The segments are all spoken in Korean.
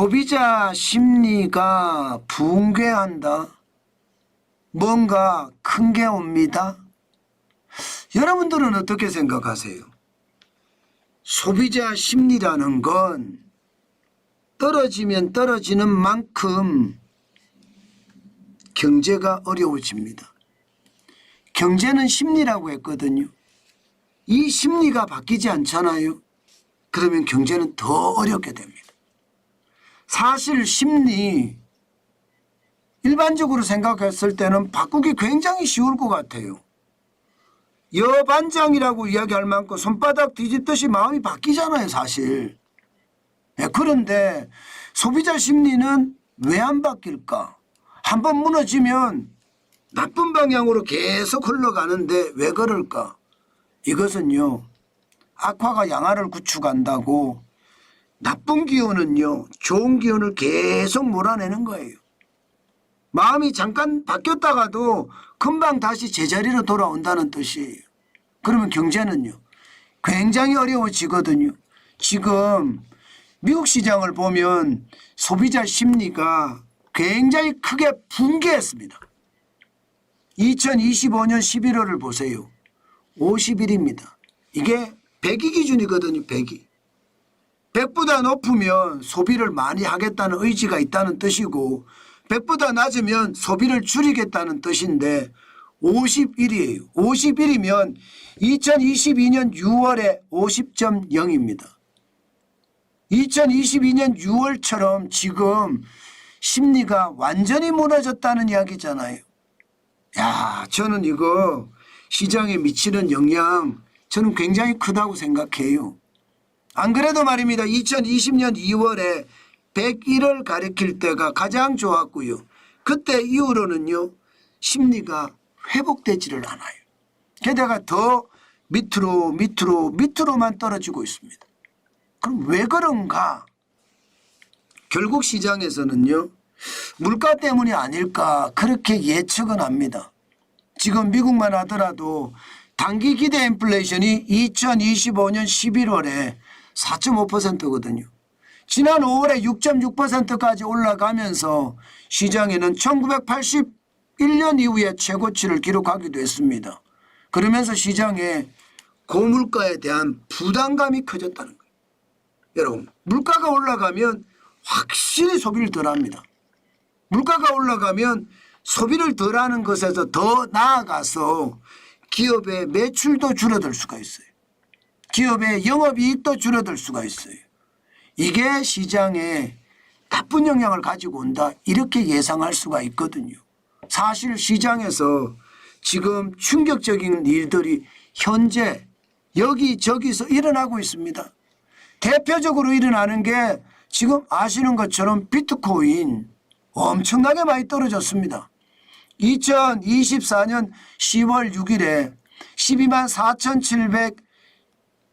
소비자 심리가 붕괴한다. 뭔가 큰 게 옵니다. 여러분들은 어떻게 생각하세요? 소비자 심리라는 건 떨어지면 떨어지는 만큼 경제가 어려워집니다. 경제는 심리라고 했거든요. 이 심리가 바뀌지 않잖아요. 그러면 경제는 더 어렵게 됩니다. 사실 심리 일반적으로 생각했을 때는 바꾸기 굉장히 쉬울 것 같아요. 여반장이라고 이야기할 만큼 손바닥 뒤집듯이 마음이 바뀌잖아요, 사실. 예, 그런데 소비자 심리는 왜 안 바뀔까? 한번 무너지면 나쁜 방향으로 계속 흘러가는데 왜 그럴까? 이것은요, 악화가 양화를 구축한다고 나쁜 기운은요, 좋은 기운을 계속 몰아내는 거예요. 마음이 잠깐 바뀌었다가도 금방 다시 제자리로 돌아온다는 뜻이에요. 그러면 경제는요, 굉장히 어려워지거든요. 지금 미국 시장을 보면 소비자 심리가 굉장히 크게 붕괴했습니다. 2025년 11월을 보세요. 50일입니다. 이게 100이 기준이거든요. 100이. 100보다 높으면 소비를 많이 하겠다는 의지가 있다는 뜻이고 100보다 낮으면 소비를 줄이겠다는 뜻인데 51이에요. 51이면 2022년 6월에 50.0입니다. 2022년 6월처럼 지금 심리가 완전히 무너졌다는 이야기잖아요. 야, 저는 이거 시장에 미치는 영향 저는 굉장히 크다고 생각해요. 안 그래도 말입니다. 2020년 2월에 101을 가리킬 때가 가장 좋았고요. 그때 이후로는요, 심리가 회복되지를 않아요. 게다가 더 밑으로, 밑으로, 밑으로만 떨어지고 있습니다. 그럼 왜 그런가? 결국 시장에서는요, 물가 때문이 아닐까, 그렇게 예측은 합니다. 지금 미국만 하더라도 단기 기대 인플레이션이 2025년 11월에 4.5%거든요. 지난 5월에 6.6%까지 올라가면서 시장에는 1981년 이후에 최고치를 기록하기도 했습니다. 그러면서 시장에 고물가에 대한 부담감이 커졌다는 거예요. 여러분, 물가가 올라가면 확실히 소비를 덜 합니다. 물가가 올라가면 소비를 덜 하는 것에서 더 나아가서 기업의 매출도 줄어들 수가 있어요. 기업의 영업이익도 줄어들 수가 있어요. 이게 시장에 나쁜 영향을 가지고 온다. 이렇게 예상할 수가 있거든요. 사실 시장에서 지금 충격적인 일들이 현재 여기저기서 일어나고 있습니다. 대표적으로 일어나는 게 지금 아시는 것처럼 비트코인 엄청나게 많이 떨어졌습니다. 2024년 10월 6일에 12만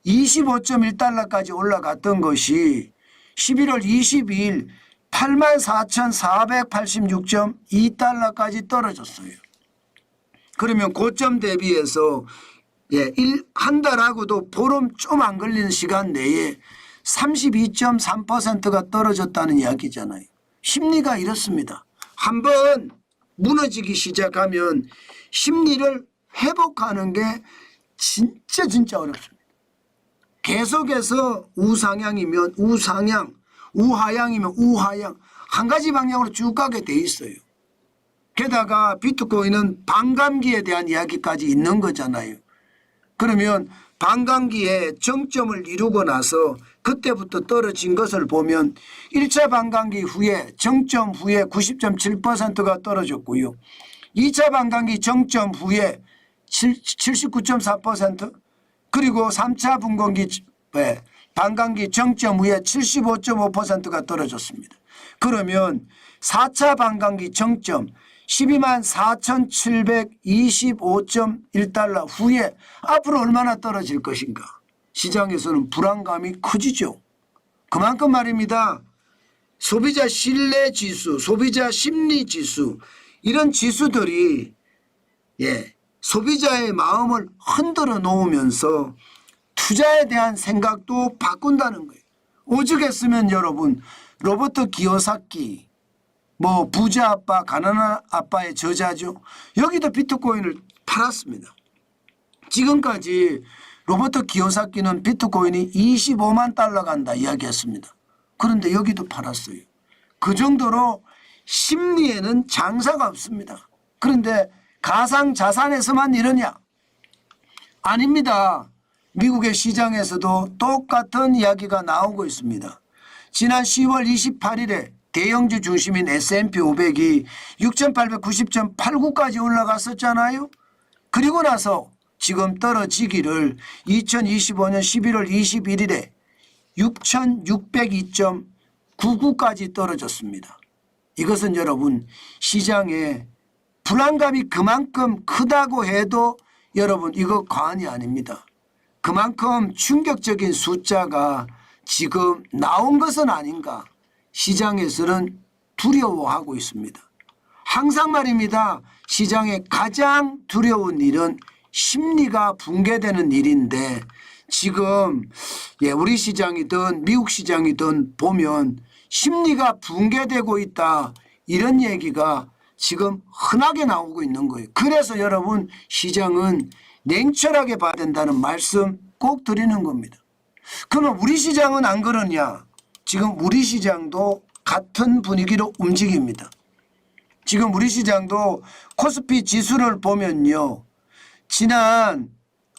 4,725.1달러까지 올라갔던 것이 11월 22일 8만 4,486.2달러까지 떨어졌어요. 그러면 고점 대비해서 예, 일, 한 달하고도 보름 좀 안 걸리는 시간 내에 32.3%가 떨어졌다는 이야기잖아요. 심리가 이렇습니다. 한번 무너지기 시작하면 심리를 회복하는 게 진짜 진짜 어렵습니다. 계속해서 우상향이면 우상향, 우하향이면 우하향 한 가지 방향으로 쭉 가게 돼 있어요. 게다가 비트코인은 반감기에 대한 이야기까지 있는 거잖아요. 그러면 반감기에 정점을 이루고 나서 그때부터 떨어진 것을 보면 1차 반감기 후에 정점 후에 90.7%가 떨어졌고요. 2차 반감기 정점 후에 79.4% 그리고 3차 분권기 네, 반감기 정점 후에 75.5%가 떨어졌습니다. 그러면 4차 반감기 정점 12만 4,725.1달러 후에 앞으로 얼마나 떨어질 것인가. 시장에서는 불안감이 커지죠. 그만큼 말입니다. 소비자 신뢰 지수, 소비자 심리 지수 이런 지수들이 예, 소비자의 마음을 흔들어 놓으면서 투자에 대한 생각도 바꾼다는 거예요. 오죽했으면 여러분 로버트 기요사키 뭐 부자 아빠 가난한 아빠의 저자죠. 여기도 비트코인을 팔았습니다. 지금까지 로버트 기요사키는 비트코인이 25만 달러 간다 이야기했습니다. 그런데 여기도 팔았어요. 그 정도로 심리에는 장사가 없습니다. 그런데 가상 자산에서만 이러냐? 아닙니다. 미국의 시장에서도 똑같은 이야기가 나오고 있습니다. 지난 10월 28일에 대형주 중심인 S&P 500이 6,890.89까지 올라갔었잖아요. 그리고 나서 지금 떨어지기를 2025년 11월 21일에 6,602.99까지 떨어졌습니다. 이것은 여러분 시장에 불안감이 그만큼 크다고 해도 여러분 이거 과언이 아닙니다. 그만큼 충격적인 숫자가 지금 나온 것은 아닌가 시장에서는 두려워하고 있습니다. 항상 말입니다. 시장에 가장 두려운 일은 심리가 붕괴되는 일인데 지금 예, 우리 시장이든 미국 시장이든 보면 심리가 붕괴되고 있다 이런 얘기가 지금 흔하게 나오고 있는 거예요. 그래서 여러분 시장은 냉철하게 봐야 된다는 말씀 꼭 드리는 겁니다. 그러면 우리 시장은 안 그러냐? 지금 우리 시장도 같은 분위기로 움직입니다. 지금 우리 시장도 코스피 지수를 보면요. 지난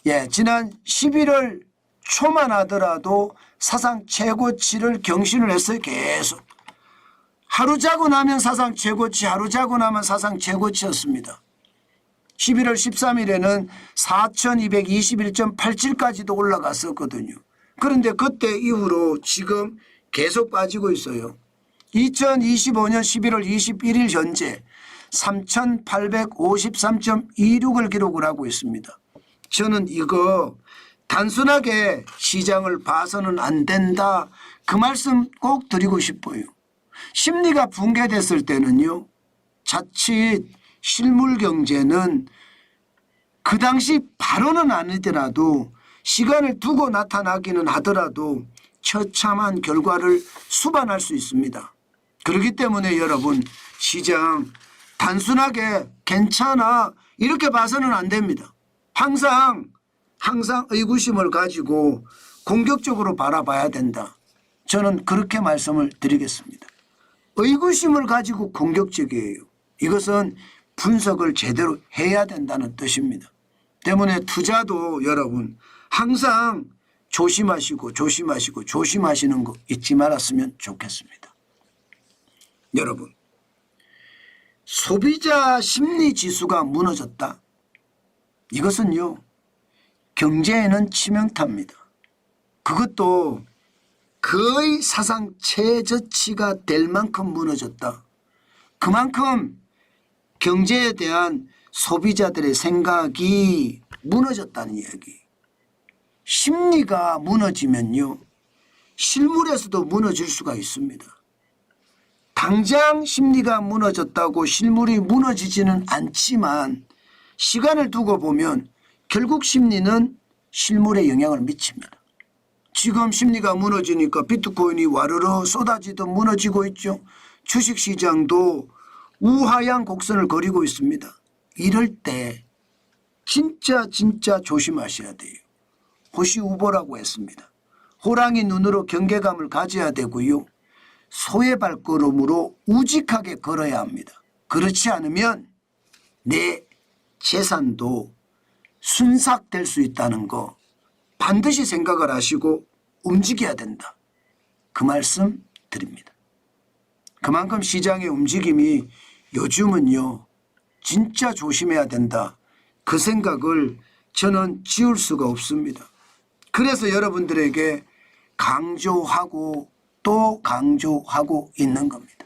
예, 지난 11월 초만 하더라도 사상 최고치를 경신을 했어요. 계속. 하루 자고 나면 사상 최고치, 하루 자고 나면 사상 최고치였습니다. 11월 13일에는 4221.87까지도 올라갔었거든요. 그런데 그때 이후로 지금 계속 빠지고 있어요. 2025년 11월 21일 현재 3,853.26을 기록을 하고 있습니다. 저는 이거 단순하게 시장을 봐서는 안 된다. 그 말씀 꼭 드리고 싶어요. 심리가 붕괴됐을 때는요. 자칫 실물 경제는 그 당시 바로는 아니더라도 시간을 두고 나타나기는 하더라도 처참한 결과를 수반할 수 있습니다. 그렇기 때문에 여러분 시장 단순하게 괜찮아 이렇게 봐서는 안 됩니다. 항상 항상 의구심을 가지고 공격적으로 바라봐야 된다. 저는 그렇게 말씀을 드리겠습니다. 의구심을 가지고 공격적이에요. 이것은 분석을 제대로 해야 된다는 뜻입니다. 때문에 투자도 여러분 항상 조심하시고 조심하시고 조심하시는 거 잊지 말았으면 좋겠습니다. 여러분 소비자 심리 지수가 무너졌다. 이것은요 경제에는 치명타입니다. 그것도 거의 사상 최저치가 될 만큼 무너졌다. 그만큼 경제에 대한 소비자들의 생각이 무너졌다는 이야기. 심리가 무너지면요. 실물에서도 무너질 수가 있습니다. 당장 심리가 무너졌다고 실물이 무너지지는 않지만 시간을 두고 보면 결국 심리는 실물에 영향을 미칩니다. 지금 심리가 무너지니까 비트코인이 와르르 쏟아지듯 무너지고 있죠. 주식시장도 우하향 곡선을 그리고 있습니다. 이럴 때 진짜 진짜 조심하셔야 돼요. 호시우보라고 했습니다. 호랑이 눈으로 경계감을 가져야 되고요. 소의 발걸음으로 우직하게 걸어야 합니다. 그렇지 않으면 내 재산도 순삭될 수 있다는 거 반드시 생각을 하시고 움직여야 된다. 그 말씀 드립니다. 그만큼 시장의 움직임이 요즘은요, 진짜 조심해야 된다. 그 생각을 저는 지울 수가 없습니다. 그래서 여러분들에게 강조하고 또 강조하고 있는 겁니다.